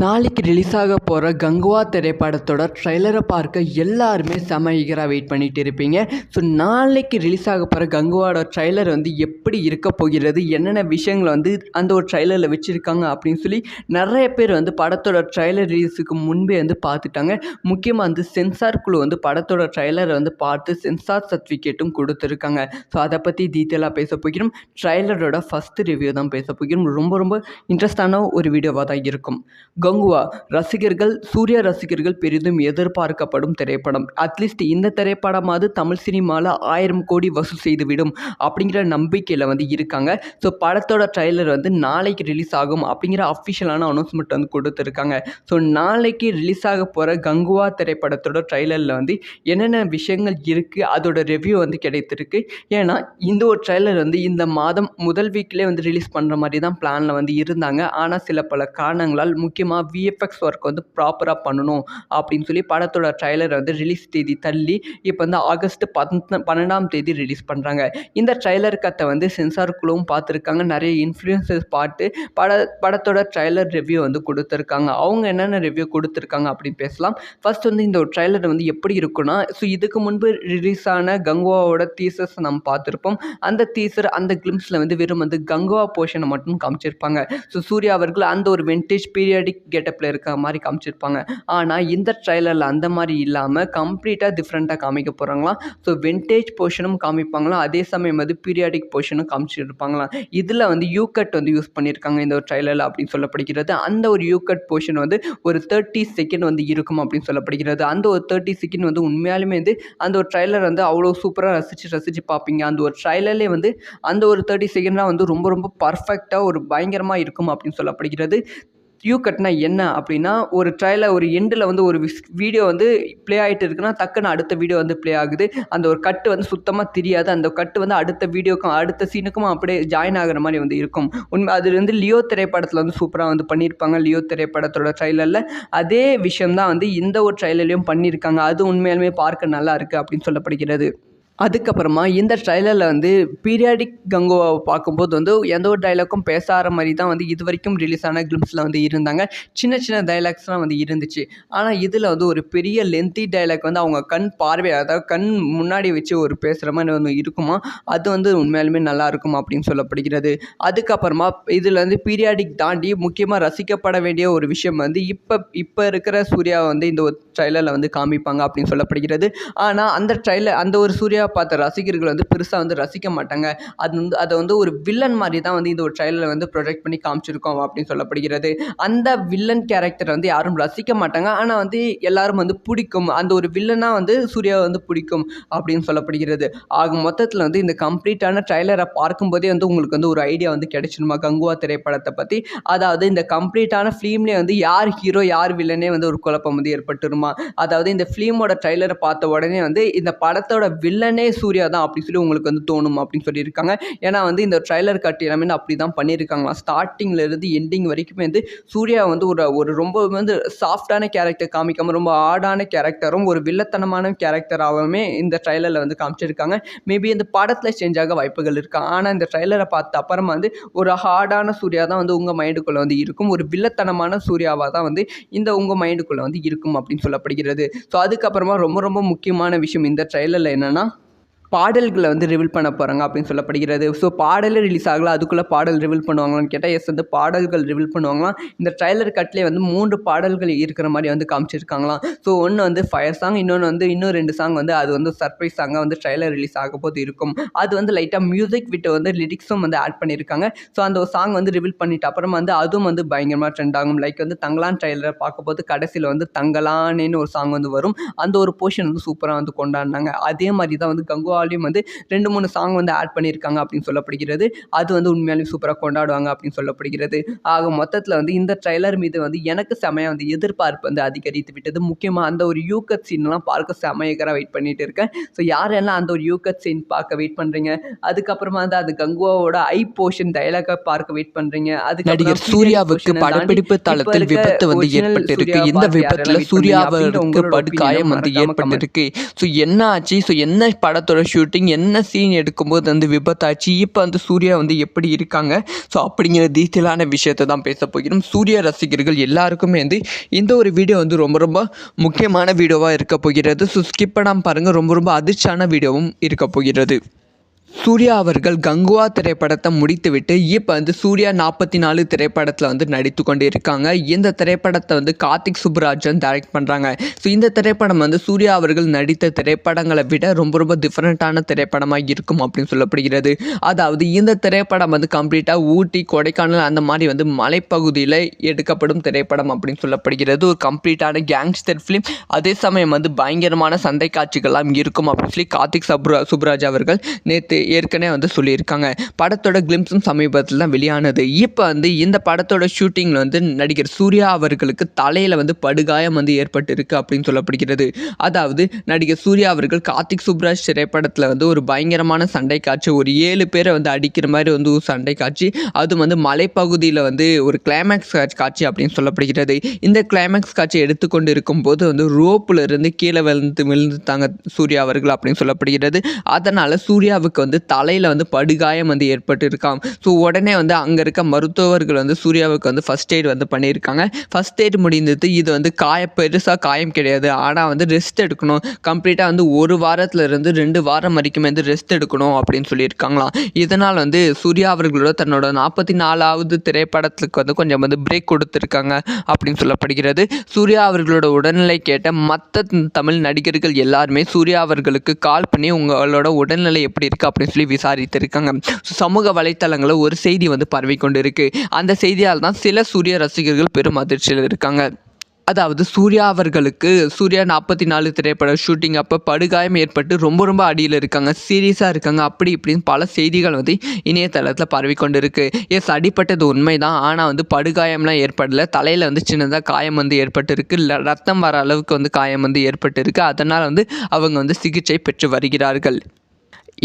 நாளைக்கு ரிலீஸ் ஆக போகிற கங்குவா திரைப்படத்தோட ட்ரைலரை பார்க்க எல்லாருமே செம ஈகராக வெயிட் பண்ணிகிட்டு இருப்பீங்க. ஸோ நாளைக்கு ரிலீஸ் ஆக போகிற கங்குவாவோட ட்ரைலர் வந்து எப்படி இருக்க போகிறது? என்னென்ன விஷயங்களை வந்து அந்த ஒரு ட்ரைலரில் வச்சுருக்காங்க அப்படின்னு சொல்லி நிறைய பேர் வந்து படத்தோட ட்ரைலர் ரிலீஸுக்கு முன்பே வந்து பார்த்துட்டாங்க. முக்கியமாக வந்து சென்சார் குழு வந்து படத்தோட ட்ரைலரை வந்து பார்த்து சென்சார் சர்டிஃபிகேட்டும் கொடுத்துருக்காங்க. ஸோ அதை பற்றி டீட்டெயிலாக பேச போகிறோம். ட்ரைலரோட ஃபஸ்ட்டு ரிவ்யூ தான் பேச போகிறோம். ரொம்ப ரொம்ப இன்ட்ரெஸ்டான ஒரு வீடியோவாக தான் இருக்கும். கங்குவா ரசிகர்கள் சூர்யா ரசிகர்கள் பெரிதும் எதிர்பார்க்கப்படும் திரைப்படம். அட்லீஸ்ட் இந்த திரைப்படமாவது தமிழ் சினிமாவில் ஆயிரம் கோடி வசூல் செய்துவிடும் அப்படிங்கிற நம்பிக்கையில் வந்து இருக்காங்க. ஸோ படத்தோட ட்ரைலர் வந்து நாளைக்கு ரிலீஸ் ஆகும் அப்படிங்கிற அஃபிஷியலான அனௌன்ஸ்மெண்ட் வந்து கொடுத்துருக்காங்க. ஸோ நாளைக்கு ரிலீஸ் ஆக போகிற கங்குவா திரைப்படத்தோட ட்ரைலரில் வந்து என்னென்ன விஷயங்கள் இருக்குது அதோட ரிவ்யூ வந்து கிடைத்திருக்கு. ஏன்னா இந்த ஒரு ட்ரைலர் வந்து இந்த மாதம் முதல் வீக்லேயே வந்து ரிலீஸ் பண்ணுற மாதிரி தான் பிளானில் வந்து இருந்தாங்க. ஆனால் சில பல காரணங்களால் முக்கியமாக விஎஃப்எக்ஸ் ஒர்க் வந்து ப்ராப்பராக பண்ணணும் அப்படின்னு சொல்லி படத்தோட ட்ரைலரை வந்து ரிலீஸ் தேதி தள்ளி இப்போ வந்து ஆகஸ்ட் பத்து பன்னெண்டாம் தேதி ரிலீஸ் பண்ணுறாங்க இந்த ட்ரைலர் கத்தை வந்து சென்சார் குழுவும் பார்த்துருக்காங்க. நிறைய இன்ஃப்ளூயன்சஸ் பார்த்து பட படத்தோட ட்ரைலர் ரிவ்யூ வந்து கொடுத்துருக்காங்க. அவங்க என்னென்ன ரிவ்யூ கொடுத்துருக்காங்க அப்படின்னு பேசலாம். ஃபர்ஸ்ட் வந்து இந்த ஒரு ட்ரைலர் வந்து எப்படி இருக்குன்னா ஸோ இதுக்கு முன்பு ரிலீஸ் ஆன கங்குவாவோட தீசஸ் நம்ம பார்த்துருப்போம். அந்த தீசர் அந்த கிளிம்ஸில் வந்து வெறும் வந்து கங்குவா போர்ஷனை மட்டும் காமிச்சிருப்பாங்க. ஸோ சூர்யா அவர்கள் அந்த ஒரு வெண்டேஜ் பீரியாடிக் கெட்டப்பில் இருக்க மாதிரி காமிச்சிருப்பாங்க. ஆனால் இந்த ட்ரைலரில் அந்த மாதிரி இல்லாமல் கம்ப்ளீட்டாக டிஃப்ரெண்ட்டாக காமிக்க போகிறாங்களாம் ஸோ வெண்டேஜ் போர்ஷனும் காமிப்பாங்களாம். அதே சமயம் வந்து பீரியாடிக் போர்ஷனும் காமிச்சிருப்பாங்களாம். இதில் வந்து யூகட் வந்து யூஸ் பண்ணியிருக்காங்க இந்த ஒரு ட்ரைலரில் அப்படின்னு சொல்லப்படுகிறது. அந்த ஒரு யூகட் போர்ஷன் வந்து ஒரு தேர்ட்டி செகண்ட் வந்து இருக்கும் அப்படின்னு சொல்லப்படுகிறது. அந்த ஒரு தேர்ட்டி செகண்ட் வந்து உண்மையாலுமே வந்து அந்த ஒரு ட்ரைலர் வந்து அவ்வளோ சூப்பராக ரசித்து ரசித்து பார்ப்பீங்க. அந்த ஒரு ட்ரைலர்லேயே வந்து அந்த ஒரு தேர்ட்டி செகண்ட்லாம் வந்து ரொம்ப ரொம்ப பர்ஃபெக்டாக ஒரு பயங்கரமாக இருக்கும் அப்படின்னு சொல்லப்படுகிறது. யூ கட்னா என்ன அப்படின்னா ஒரு ட்ரைலர் ஒரு எண்டில் வந்து ஒரு வீடியோ வந்து ப்ளே ஆகிட்டு இருக்குன்னா டக்குன்னு அடுத்த வீடியோ வந்து ப்ளே ஆகுது. அந்த ஒரு கட்டு வந்து சுத்தமாக தெரியாது. அந்த கட்டு வந்து அடுத்த வீடியோக்கும் அடுத்த சீனுக்கும் அப்படியே ஜாயின் ஆகிற மாதிரி வந்து இருக்கும். உண்மை அது வந்து லியோ திரைப்படத்தில் வந்து சூப்பராக வந்து பண்ணியிருப்பாங்க லியோ திரைப்படத்தோட ட்ரைலரில் அதே விஷயம்தான் வந்து இந்த ஒரு ட்ரைலர்லையும் பண்ணியிருக்காங்க. அது உண்மையாலுமே பார்க்க நல்லா இருக்குது அப்படின்னு சொல்லப்படுகிறது. அதுக்கப்புறமா இந்த ட்ரைலரில் வந்து பீரியாடிக் கங்குவாவை பார்க்கும்போது வந்து எந்த ஒரு டைலாக்கும் பேசாத மாதிரி தான் வந்து இது வரைக்கும் ரிலீஸ் ஆன கிளிம்ஸில் வந்து இருந்தாங்க. சின்ன சின்ன டைலாக்ஸ்லாம் வந்து இருந்துச்சு. ஆனால் இதில் வந்து ஒரு பெரிய லென்த்தி டைலாக் வந்து அவங்க கண் பார்வை அதாவது கண் முன்னாடி வச்சு ஒரு பேசுகிற மாதிரி வந்து இருக்குமா? அது வந்து உண்மையாலுமே நல்லா இருக்கும் அப்படின்னு சொல்லப்படுகிறது. அதுக்கப்புறமா இதில் வந்து பீரியாடிக் தாண்டி முக்கியமாக ரசிக்கப்பட வேண்டிய ஒரு விஷயம் வந்து இப்போ இப்போ இருக்கிற சூர்யா வந்து இந்த ஒரு ட்ரைலரில் வந்து காமிப்பாங்க அப்படின்னு சொல்லப்படுகிறது. ஆனால் அந்த ட்ரைலர் அந்த ஒரு சூர்யா பார்த்த ரசிகர்கள் வந்து பெருசாக வந்து ரசிக்க மாட்டாங்க. அது வந்து அதை வந்து ஒரு வில்லன் மாதிரி தான் வந்து இந்த ஒரு ட்ரைலரில் வந்து ப்ரொஜெக்ட் பண்ணி காமிச்சிருக்கோம் அப்படின்னு சொல்லப்படுகிறது. அந்த வில்லன் கேரக்டர் வந்து யாரும் ரசிக்க மாட்டாங்க. ஆனால் வந்து எல்லாரும் வந்து பிடிக்கும். அந்த ஒரு வில்லனாக வந்து சூர்யாவை வந்து பிடிக்கும் அப்படின்னு சொல்லப்படுகிறது. ஆக மொத்தத்தில் வந்து இந்த கம்ப்ளீட்டான ட்ரைலரை பார்க்கும்போதே வந்து உங்களுக்கு வந்து ஒரு ஐடியா வந்து கிடைச்சிருமா? கங்குவா திரைப்படத்தை பற்றி அதாவது இந்த கம்ப்ளீட்டான ஃபிலிம்லேயே வந்து யார் ஹீரோ யார் வில்லனே வந்து ஒரு குழப்பம் வந்து ஏற்பட்டுருமா? அதாவது இந்த ஃபிலிமோட ட்ரைலரை பார்த்த உடனே வந்து இந்த படத்தோட வில்லனே சூர்யா தான் அப்படி சொல்லி உங்களுக்கு வந்து தோணும் அப்படின்னு சொல்லியிருக்காங்க. ஏன்னா வந்து இந்த ட்ரைலர் கட் எல்லாமே அப்படி தான் பண்ணியிருக்காங்களா ஸ்டார்டிங்கில் இருந்து எண்டிங் வரைக்குமே வந்து சூர்யா வந்து ஒரு ஒரு ரொம்ப வந்து சாஃப்டான கேரக்டர் காமிக்காமல் ரொம்ப ஆடான கேரக்டரும் ஒரு வில்லத்தனமான கேரக்டராகவுமே இந்த ட்ரைலரில் வந்து காமிச்சிருக்காங்க. மேபி இந்த படத்தில் சேஞ்ச் ஆக வாய்ப்புகள் இருக்கா? ஆனால் இந்த ட்ரைலரை பார்த்த அப்புறமா வந்து ஒரு ஹார்டான சூர்யா தான் வந்து உங்கள் மைண்டுக்குள்ளே வந்து இருக்கும். ஒரு வில்லத்தனமான சூர்யாவாக தான் வந்து இந்த உங்கள் மைண்டுக்குள்ளே வந்து இருக்கும் அப்படின்னு சொல்லப்படுகிறது. ஸோ அதுக்கப்புறமா ரொம்ப ரொம்ப முக்கியமான விஷயம் இந்த ட்ரைலரில் என்னென்னா பாடல்களை வந்து ரிவீல் பண்ண போகிறாங்க அப்படின்னு சொல்லப்படுகிறது. ஸோ பாடலே ரிலீஸ் ஆகலாம் அதுக்குள்ளே பாடல் ரிவீல் பண்ணுவாங்களான்னு கேட்டால் எஸ் வந்து பாடல்கள் ரிவீல் பண்ணுவாங்களாம். இந்த ட்ரைலர் கட்லேயே வந்து மூன்று பாடல்கள் இருக்கிற மாதிரி வந்து காமிச்சிருக்காங்களாம். ஸோ ஒன்று வந்து ஃபயர் சாங் இன்னொன்று வந்து இன்னும் ரெண்டு சாங் வந்து அது வந்து சர்ப்ரைஸ் சாங்காக வந்து ட்ரைலர் ரிலீஸ் ஆக போது இருக்கும். அது வந்து லைட்டாக மியூசிக் விட்டு வந்து லிரிக்ஸும் வந்து ஆட் பண்ணியிருக்காங்க. ஸோ அந்த ஒரு சாங் வந்து ரிவீல் பண்ணிட்டு அப்புறம் வந்து அதுவும் வந்து பயங்கரமாக ட்ரெண்ட் ஆகும். லைக் வந்து தங்கலான் ட்ரைலரை பார்க்கும்போது கடைசியில் வந்து தங்கலானேன்னு ஒரு சாங் வந்து வரும். அந்த ஒரு போர்ஷன் வந்து சூப்பராக வந்து கொண்டாடினாங்க. அதே மாதிரி தான் வந்து கங்குவா வால்யூம் வந்து ரெண்டு மூணு சாங் வந்து ஆட் பண்ணியிருக்காங்க அப்படின்னு சொல்லப்படுகிறது. அது வந்து உண்மையாலுமே சூப்பராக கொண்டாடுவாங்க அப்படின்னு சொல்லப்படுகிறது. ஆக மொத்தத்தில் வந்து இந்த ட்ரைலர் மீது வந்து எனக்கு செமையாக வந்து எதிர்பார்ப்பு வந்து அதிகரித்து விட்டது. முக்கியமாக அந்த ஒரு யூகத் சீன்லாம் பார்க்க செமையகராக வெயிட் பண்ணிட்டு இருக்கேன். ஸோ யாரெல்லாம் அந்த ஒரு யூகத் சீன் பார்க்க வெயிட் பண்ணுறீங்க அதுக்கப்புறமா வந்து அது கங்குவாவோட ஐ போர்ஷன் டைலாக பார்க்க வெயிட் பண்ணுறீங்க நடிகர் சூர்யாவுக்கு படப்பிடிப்பு தளத்தில் விபத்து வந்து ஏற்பட்டிருக்கு. இந்த விபத்துல சூர்யாவுக்கு படுகாயம் வந்து ஏற்பட்டிருக்கு. ஸோ என்ன ஆச்சு? ஸோ என்ன படத்தோட ஷூட்டிங் என்ன சீன் எடுக்கும்போது வந்து விபத்தாச்சு? இப்போ வந்து சூர்யா வந்து எப்படி இருக்காங்க? ஸோ அப்படிங்கிற டீட்டெயிலான விஷயத்தை தான் பேச போகிறோம். சூர்யா ரசிகர்கள் எல்லாருக்குமே வந்து இந்த ஒரு வீடியோ வந்து ரொம்ப ரொம்ப முக்கியமான வீடியோவாக இருக்க போகிறது. ஸோ ஸ்கிப் பண்ணாமல் பாருங்கள் ரொம்ப ரொம்ப அதிர்ச்சியான வீடியோவும் இருக்க போகிறது. சூர்யா அவர்கள் கங்குவா திரைப்படத்தை முடித்துவிட்டு இப்போ வந்து சூர்யா நாற்பத்தி நாலு திரைப்படத்தில் வந்து நடித்து கொண்டு இருக்காங்க இந்த திரைப்படத்தை வந்து கார்த்திக் சுப்ராஜன் டைரக்ட் பண்ணுறாங்க ஸோ இந்த திரைப்படம் வந்து சூர்யா அவர்கள் நடித்த திரைப்படங்களை விட ரொம்ப ரொம்ப டிஃப்ரெண்ட்டான திரைப்படமாக இருக்கும் அப்படின்னு சொல்லப்படுகிறது. அதாவது இந்த திரைப்படம் வந்து கம்ப்ளீட்டாக ஊட்டி கொடைக்கானல் அந்த மாதிரி வந்து மலைப்பகுதியில் எடுக்கப்படும் திரைப்படம் அப்படின்னு சொல்லப்படுகிறது. ஒரு கம்ப்ளீட்டான கேங்ஸ்டர் ஃபிலிம் அதே சமயம் வந்து பயங்கரமான சண்டை காட்சிகள்லாம் இருக்கும் அப்படின்னு சொல்லி கார்த்திக் சப்ரா சுப்ராஜ் அவர்கள் நேற்று ஏற்கனவே வந்து சொல்லியிருக்காங்க. படத்தோட கிளிம்ஸும் சமீபத்தில் தான் வெளியானது. இப்போ வந்து இந்த படத்தோட ஷூட்டிங்கில் வந்து நடிகர் சூர்யா அவர்களுக்கு தலையில் வந்து படுகாயம் வந்து ஏற்பட்டிருக்கு அப்படின்னு சொல்லப்படுகிறது. அதாவது நடிகர் சூர்யா அவர்கள் கார்த்திக் சுப்ராஜ் திரைப்படத்தில் வந்து ஒரு பயங்கரமான சண்டை காட்சி ஒரு ஏழு பேரை வந்து அடிக்கிற மாதிரி வந்து ஒரு சண்டை காட்சி அதுவும் வந்து மலைப்பகுதியில் வந்து ஒரு கிளைமேக்ஸ் காட்சி அப்படின்னு சொல்லப்படுகிறது. இந்த கிளைமேக்ஸ் காட்சி எடுத்துக்கொண்டு இருக்கும்போது வந்து ரோப்பில் இருந்து கீழே விழுந்து விழுந்துட்டாங்க சூர்யா அவர்கள் அப்படின்னு சொல்லப்படுகிறது. அதனால் சூர்யாவுக்கு வந்து வந்து தலையில் வந்து படுகாயம் வந்து ஏற்பட்டிருக்காம். ஸோ உடனே வந்து அங்கே இருக்க மருத்துவர்கள் வந்து சூர்யாவுக்கு வந்து ஃபஸ்ட் எய்ட் வந்து பண்ணியிருக்காங்க. ஃபஸ்ட் எய்ட் முடிந்தது இது வந்து காய பெருசாக காயம் கிடையாது. ஆனால் வந்து ரெஸ்ட் எடுக்கணும். கம்ப்ளீட்டாக வந்து ஒரு வாரத்துலேருந்து ரெண்டு வாரம் வரைக்கும் வந்து ரெஸ்ட் எடுக்கணும் அப்படின்னு சொல்லியிருக்காங்களாம். இதனால் வந்து சூர்யா அவர்களோட தன்னோட நாற்பத்தி நாலாவது திரைப்படத்துக்கு வந்து கொஞ்சம் வந்து பிரேக் கொடுத்துருக்காங்க அப்படின்னு சொல்லப்படுகிறது. சூர்யா அவர்களோட உடல்நிலை கேட்ட மற்ற தமிழ் நடிகர்கள் எல்லாருமே சூர்யா அவர்களுக்கு கால் பண்ணி உங்களோட உடல்நிலை எப்படி இருக்குது அப்படின்னு சொல்லி விசாரித்திருக்காங்க. ஸோ சமூக வலைத்தளங்களில் ஒரு செய்தி வந்து பரவி கொண்டு இருக்குது அந்த செய்தியால் தான் சில சூர்யா ரசிகர்கள் பெரும் அதிர்ச்சியில் இருக்காங்க. அதாவது சூர்யா அவர்களுக்கு சூர்யா நாற்பத்தி நாலு திரைப்பட ஷூட்டிங் அப்போ படுகாயம் ஏற்பட்டு ரொம்ப ரொம்ப அடியில் இருக்காங்க. சீரியஸாக இருக்காங்க. அப்படி இப்படின்னு பல செய்திகள் வந்து இணையதளத்தில் பரவி கொண்டு இருக்கு எஸ் அடிப்பட்டது உண்மை தான் ஆனால் வந்து படுகாயம்லாம் ஏற்படல. தலையில் வந்து சின்னதாக காயம் வந்து ஏற்பட்டிருக்கு. ரத்தம் வர அளவுக்கு வந்து காயம் வந்து ஏற்பட்டிருக்கு. அதனால் வந்து அவங்க வந்து சிகிச்சை பெற்று வருகிறார்கள்.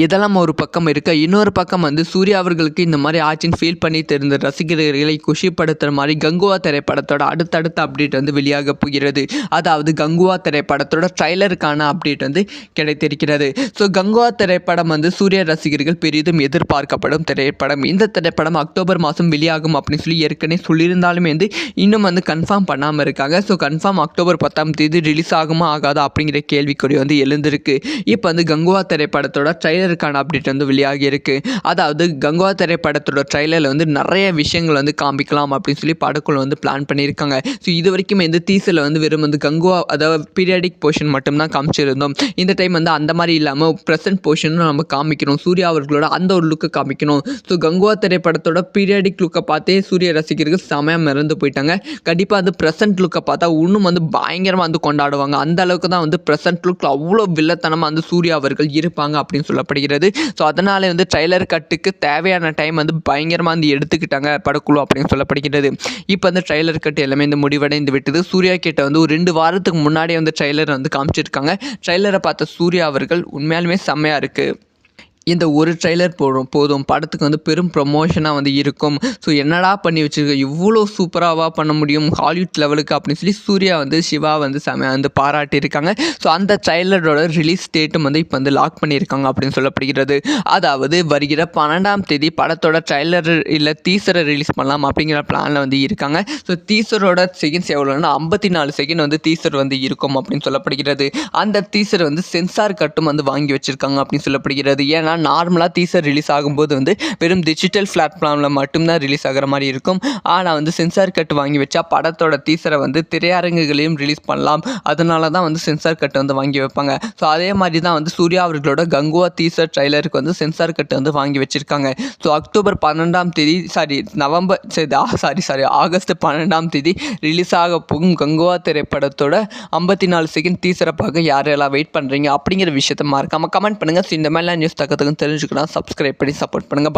இதெல்லாம் ஒரு பக்கம் இருக்க. இன்னொரு பக்கம் வந்து சூர்யா அவர்களுக்கு இந்த மாதிரி ஆச்சின்னு ஃபீல் பண்ணி தெரிந்த ரசிகர்களை குஷிப்படுத்துகிற மாதிரி கங்குவா திரைப்படத்தோட அடுத்தடுத்த அப்டேட் வந்து வெளியாக போகிறது. அதாவது கங்குவா திரைப்படத்தோட ட்ரைலருக்கான அப்டேட் வந்து கிடைத்திருக்கிறது. ஸோ கங்குவா திரைப்படம் வந்து சூர்யா ரசிகர்கள் பெரிதும் எதிர்பார்க்கப்படும் திரைப்படம். இந்த திரைப்படம் அக்டோபர் மாதம் வெளியாகும் அப்படின்னு சொல்லி ஏற்கனவே சொல்லியிருந்தாலுமே வந்து இன்னும் வந்து கன்ஃபார்ம் பண்ணாமல் இருக்காங்க. ஸோ கன்ஃபார்ம் அக்டோபர் பத்தாம் தேதி ரிலீஸ் ஆகுமா ஆகாதா அப்படிங்கிற கேள்விக்குறி வந்து எழுந்திருக்கு. இப்போ வந்து கங்குவா திரைப்படத்தோட ட்ரைலருக்கான அப்டேட் வந்து வெளியாகி இருக்குது அதாவது கங்கா திரைப்படத்தோட ட்ரைலரில் வந்து நிறைய விஷயங்கள் வந்து காமிக்கலாம் அப்படின்னு சொல்லி படக்குழு வந்து பிளான் பண்ணியிருக்காங்க. ஸோ இது வரைக்கும் இந்த தீசில் வந்து வெறும் வந்து கங்குவா அதாவது பீரியாடிக் போர்ஷன் மட்டும்தான் காமிச்சிருந்தோம். இந்த டைம் வந்து அந்த மாதிரி இல்லாமல் ப்ரெசன்ட் போர்ஷனும் நம்ம காமிக்கணும். சூர்யா அவர்களோட அந்த ஒரு லுக்கை காமிக்கணும். ஸோ கங்குவா திரைப்படத்தோட பீரியாடிக் லுக்கை பார்த்தே சூரிய ரசிகர்கள் செமையாக மறந்து போயிட்டாங்க. கண்டிப்பாக வந்து ப்ரெசன்ட் லுக்கை பார்த்தா இன்னும் வந்து பயங்கரமாக வந்து கொண்டாடுவாங்க. அந்த அளவுக்கு தான் வந்து ப்ரெசன்ட் லுக்கில் அவ்வளோ வில்லத்தனமாக வந்து சூர்யா அவர்கள் இருப்பாங்க அப்படின்னு தேவைப்படுகிறது ஸோ அதனால் வந்து ட்ரைலர் கட்டுக்கு தேவையான டைம் வந்து பயங்கரமாக வந்து எடுத்துக்கிட்டாங்க படக்குழு அப்படின்னு சொல்லப்படுகிறது இப்போ வந்து ட்ரைலர் கட்டு எல்லாமே இந்த முடிவடைந்து விட்டது. சூர்யா கிட்ட வந்து ஒரு ரெண்டு வாரத்துக்கு முன்னாடியே வந்து ட்ரைலர் வந்து காமிச்சிருக்காங்க. ட்ரைலரை பார்த்த சூர்யா அவர்கள் உண்மையாலுமே செம்மையாக இருக்குது இந்த ஒரு ட்ரைலர் போதும் போதும். படத்துக்கு வந்து பெரும் ப்ரொமோஷனாக வந்து இருக்கும். ஸோ என்னடா பண்ணி வச்சிருக்க? இவ்வளோ சூப்பராகவா பண்ண முடியும்? ஹாலிவுட் லெவலுக்கு அப்படின்னு சொல்லி சூர்யா வந்து சிவா வந்து செம வந்து பாராட்டியிருக்காங்க. ஸோ அந்த ட்ரெய்லரோட ரிலீஸ் டேட்டும் வந்து இப்போ வந்து லாக் பண்ணியிருக்காங்க அப்படின்னு சொல்லப்படுகிறது. அதாவது வருகிற பன்னெண்டாம் தேதி படத்தோட ட்ரெய்லர் இல்லை டீசரை ரிலீஸ் பண்ணலாம் அப்படிங்கிற பிளானில் வந்து இருக்காங்க. ஸோ டீசரோட செகண்ட்ஸ் எவ்வளோன்னா ஐம்பத்தி நாலு செகண்ட் வந்து டீசர் வந்து இருக்கும் அப்படின்னு சொல்லப்படுகிறது. அந்த டீசர் வந்து சென்சார் கட்டும் வந்து வாங்கி வச்சுருக்காங்க அப்படின்னு சொல்லப்படுகிறது. ஏன்னா நார்மலாக டீசர் ரிலீஸ் ஆகும்போது வந்து வெறும் டிஜிட்டல் பிளாட்ஃபார்மில் மட்டும்தான் ரிலீஸ் ஆகிற மாதிரி இருக்கும். ஆனால் வந்து சென்சார் கட் வாங்கி வச்சா படத்தோட டீசரை வந்து திரையரங்குகளையும் ரிலீஸ் பண்ணலாம். அதனால தான் வந்து சென்சார் கட் வந்து வாங்கி வைப்பாங்க. ஸோ அதே மாதிரி தான் வந்து சூர்யா அவர்களோட கங்குவா டீசர் ட்ரைலருக்கு வந்து சென்சார் கட் வந்து வாங்கி வச்சுருக்காங்க. ஸோ அக்டோபர் பன்னெண்டாம் தேதி சாரி நவம்பர் சரி சாரி சாரி ஆகஸ்ட் பன்னெண்டாம் தேதி ரிலீஸ் ஆக போகும் கங்குவா திரைப்படத்தோட ஐம்பத்தி நாலு செகண்ட் டீசரை பார்க்க யாரெல்லாம் வெயிட் பண்ணுறீங்க அப்படிங்கிற விஷயத்த மறக்காமல் கமெண்ட் பண்ணுங்கள் ஸோ இந்த மாதிரிலாம் நியூஸ் தக்கத்துக்கு தெரிஞ்சுக்கலாம் சப்ஸ்கிரைப் பண்ணி சப்போர்ட் பண்ணுங்கள்